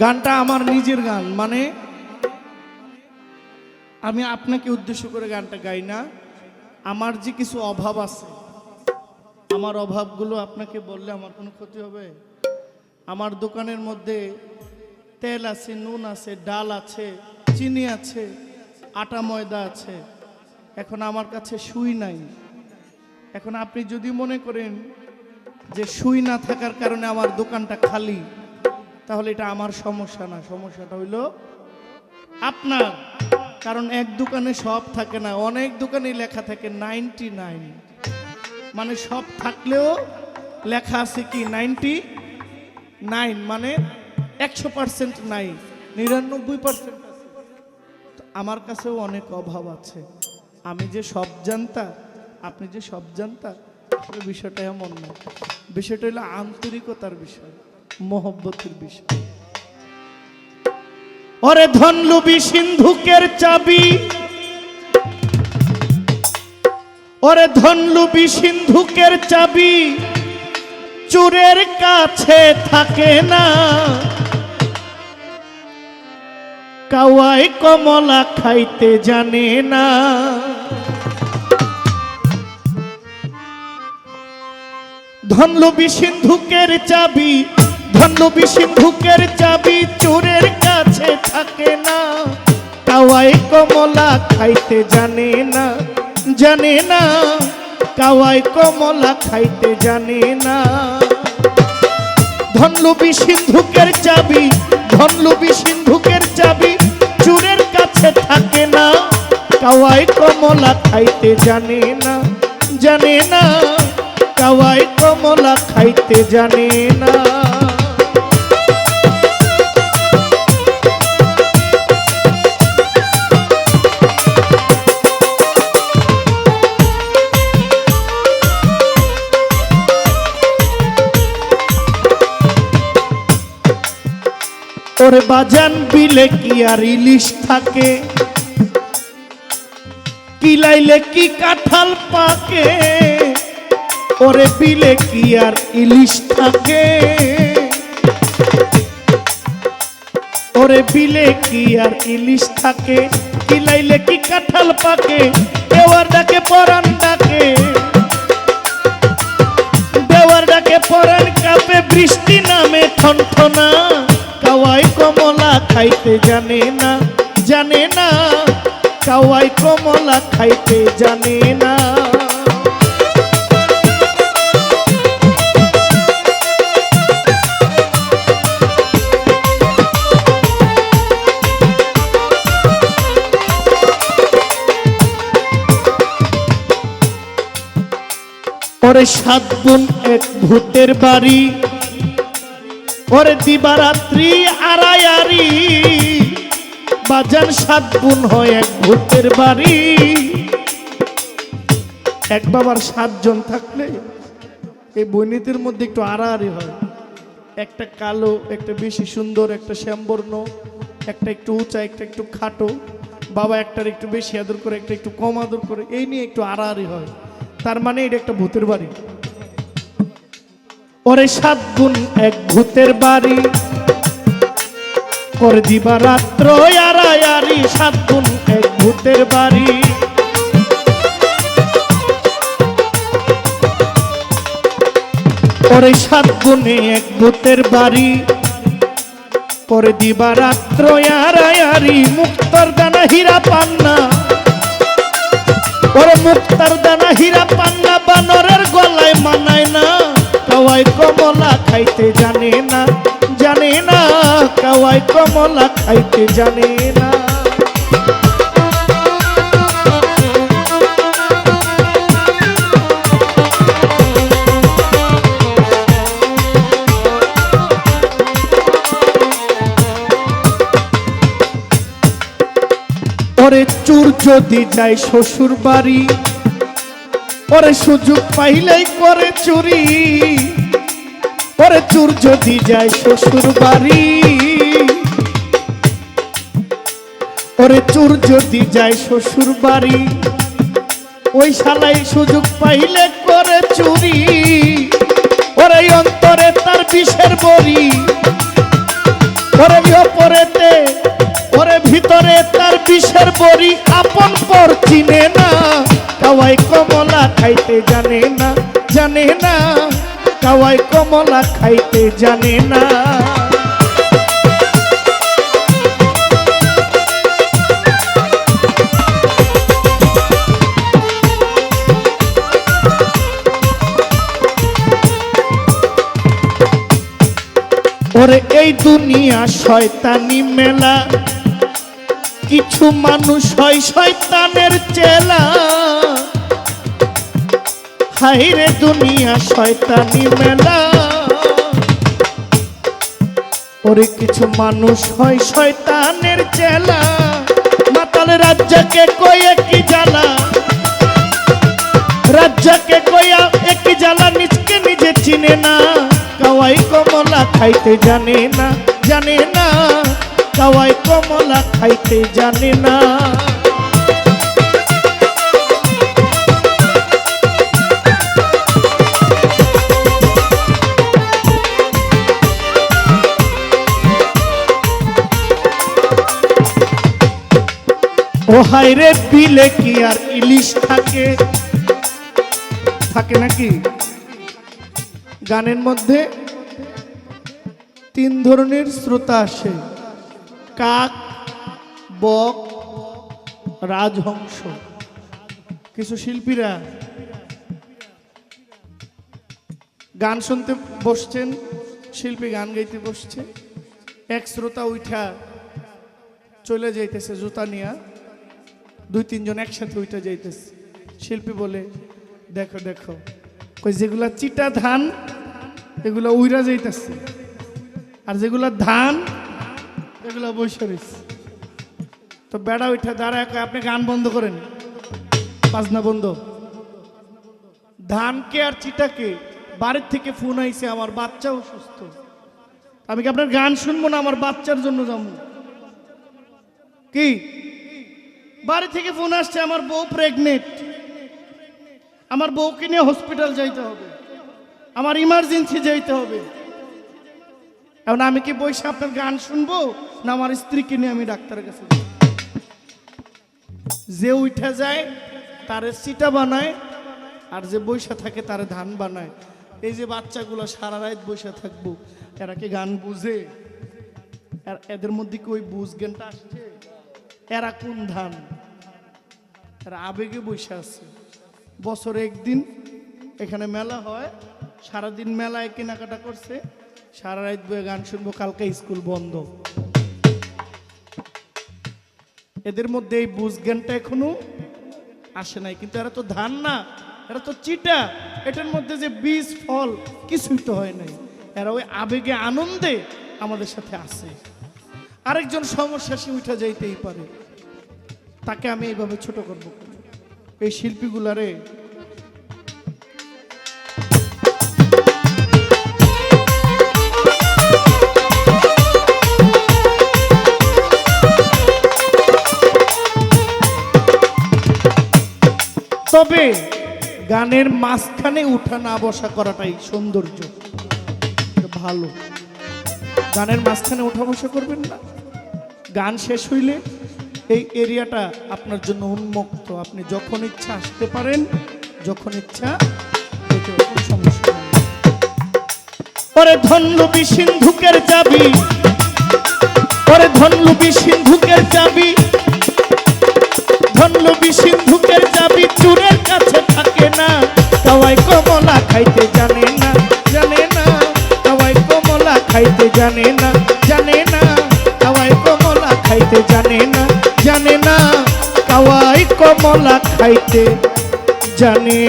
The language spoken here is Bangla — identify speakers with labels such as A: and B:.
A: গানটা আমার নিজের গান মানে আমি আপনাকে উদ্দেশ্য করে গানটা গাই না। আমার যে কিছু অভাব আছে, আমার অভাবগুলো আপনাকে বললে আমার কোনো ক্ষতি হবে? আমার দোকানের মধ্যে তেল আছে, নুন আছে, ডাল আছে, চিনি আছে, আটা ময়দা আছে। এখন আমার কাছে সুই নাই। এখন আপনি যদি মনে করেন যে সুই না থাকার কারণে আমার দোকানটা খালি তাহলে এটা আমার সমস্যা না। সমস্যাটা হইল আপনার। কারণ এক দোকানে সব থাকে না। অনেক দোকানে লেখা থাকে নাইনটি নাইন মানে সব থাকলেও লেখা আছে কি নাইনটি নাইন মানে একশো পার্সেন্ট নাই, নিরানব্বই পার্সেন্ট আমার কাছেও অনেক অভাব আছে। আমি যে সব জানতা, আপনি যে সব জানতা বিষয়টা এমন না। বিষয়টা হলো আন্তরিকতার বিষয়। মোহব্বতের বিষয়। ওরে ধনলুবি সিন্ধুকের চাবি। ওরে ধনলুবি সিন্ধুকের চাবি। চুরের কাছে থাকে না। কাওয়াই কমলা খাইতে জানে না। ধনলুবি সিন্ধুকের চাবি। ধনলুবি সিন্ধুকের চাবি চোরের কাছে থাকে না। কাওয়াই কমলা খাইতে জানে না জানে না। কাওয়াই কমলা খাইতে জানে না। ধনলুবি সিন্ধুকের চাবি ধনলুবি সিন্ধুকের চাবি চুরের কাছে থাকে না। কাওয়াই কমলা খাইতে জানে না জানে না। কাওয়াই কমলা খাইতে জানে না। ওরে বাজান বিলে কি আর ইলিশ থাকে? কিলাইলে কি কাঁঠাল পাকে? ওরে বিলে কি আর ইলিশ থাকে? ওরে বিলে কি আর ইলিশ থাকে? কিলাইলে কি কাঁঠাল পাকে? দেওয়ার ডাকে পরান ডাকে। দেওয়ার ডাকে পরান কাপে, বৃষ্টি নামে ঠনঠনা খাইতে জানে না জানে না। কাওয়াই কমলা খাইতে জানে না। ওরে সাত গুণ এক ভূতের বাড়ি ওরে দিবারাত্রি আড়াইয়ারি, বাজান সাত গুণ হয় এক ভূতের বাড়ি। এক বাবার সাতজন থাকলে এই বৈনীতির মধ্যে একটু আড়াআড়ি হয়। একটা কালো, একটা বেশি সুন্দর, একটা শ্যামবর্ণ, একটা একটু উঁচা, একটা একটু খাটো। বাবা একটার একটু বেশি আদর করে, একটা একটু কম আদর করে, এই নিয়ে একটু আড়াআড়ি হয়। তার মানে এটা একটা ভূতের বাড়ি। ওরে সাত গুণ এক ভূতের বাড়ি। করে দিবা রাত্র আড়াইয়ারি সাত গুণ এক ভূতের বাড়ি। ওরে সাত গুণে এক ভূতের বাড়ি। করে দিবা রাত্র আড়াইয়ারি মুক্তর দানা হীরা পান্না। ওরে মুক্তার দানা হীরা পান্না খাইতে জানে না জানে না, কাওয়াই কমলা খাইতে জানে না। ওরে চুর যদি যায় শ্বশুর বাড়ি ওরে সুযোগ পাইলেই করে চুরি। ওরে চুর যদি যায় শ্বশুর বাড়ি। ওরে চুর যদি যায় শ্বশুর বাড়ি। ওই শালাই সুযোগ পাইলে করে চুরি। ওরে অন্তরে তার বিষের বড়ি। ওরে ওপরেতে ওরে ভিতরে তার বিষের বড়ি। আপন পর চিনে না কমলা খাইতে জানে না। জানে না, কাওয়াই কমলা খাইতে জানে না। ওরে, এই দুনিয়া শয়তানি মেলা। কিছু মানুষ হয় শয়তানের চেলা। হাইরে দুনিয়া শয়তানি মেলা। ওরে কিছু মানুষ হয় শয়তানের চেলা। মাতাল রাজ্যকে কয়ে কি জ্বালা? রাজ্যকে কয়া একই জ্বালা, নিজকে নিজে চিনে না। কাওয়াই কমলা খাইতে জানে না জানে না। কাওয়াই কমলা খাইতে জানে না। ও হাইরে বিলে কি আর ইলিশ থাকে? থাকে নাকি? গানের মধ্যে তিন ধরনের শ্রোতা আসে। কাক, বক, রাজহংস। কিছু শিল্পীরা গান শুনতে বসছেন, শিল্পী গান গাইতে বসছে। এক শ্রোতা উঠা চলে যাইতেছে জুতা নিয়া। দুই, তিনজন একসাথে উঠে যাইতেছে। শিল্পী বলে, দেখো দেখো। কই, যেগুলা চিটা ধান, এগুলা উইরা যাইতেছে। আর যেগুলা ধান, এগুলা রয়েছে তো বেড়া উঠে দাঁড়ায় আপনি গান বন্ধ করেন। বাজনা বন্ধ। ধানকে আর চিটাকে বাড়ির থেকে ফোন আইছে, আমার বাচ্চা অসুস্থ আমি কি আপনার গান শুনব না? আমার বাচ্চার জন্য যাব? কি? বাড়ি থেকে ফোন আসছে, আমার বউ প্রেগনেন্ট আমার বউকে নিয়ে হসপিটাল যাইতে হবে। আমার ইমার্জেন্সি যাইতে হবে। এখন আমি কি বসে আপনার গান শুনব, না আমার স্ত্রীকে নিয়ে আমি ডাক্তারের কাছে? যে উঠে যায়, তারে সিটা বানায়, আর যে বৈশা থাকে, তারে ধান বানায়। এই যে বাচ্চাগুলো সারা রাত বসে থাকব, এরা কি গান বুঝে? এদের মধ্যে কি ওই বুঝ জ্ঞানটা আসছে? এরা কোন ধান? এরা আবেগে বসে আছে। বছরে একদিন এখানে মেলা হয়। সারাদিন মেলায় কেনাকাটা করছে। সারা রাত বয়ে গান শুনব, কালকে স্কুল বন্ধ। এদের মধ্যে এই বুঝ জ্ঞানটা এখনও আসে নাই। কিন্তু এরা তো ধান না, এরা তো চিটা। এটার মধ্যে যে বীজ, ফল কিছুই তো হয় নাই। এরা ওই আবেগে, আনন্দে আমাদের সাথে আসে আরেকজন সমস্যা সে উঠা যাইতেই পারে। তাকে আমি এইভাবে ছোট করব? এই শিল্পীগুলারে তবে গানের মাঝখানে উঠা না বসা করাটাই সৌন্দর্য। ভালো। গানের মাঝখানে উঠা বসা করবেন না। গান শেষ হইলে এই এরিয়াটা আপনার জন্য উন্মুক্ত। আপনি যখন ইচ্ছা আসতে পারেন, যখন ইচ্ছা ওরে ধনলুবি সিন্ধুকের চাবি, ওরে ধনলুবি সিন্ধুকের চাবি ধনলুবি সিন্ধুকের চাবি চুরের কাছে থাকে না। কাওয়াই কমলা খাইতে জানে না জানে না। কাওয়াই কমলা খাইতে জানে না জানে না। কাওয়াই কমলা খাইতে জানে না। কাওয়াই কমলা খাইতে জানে।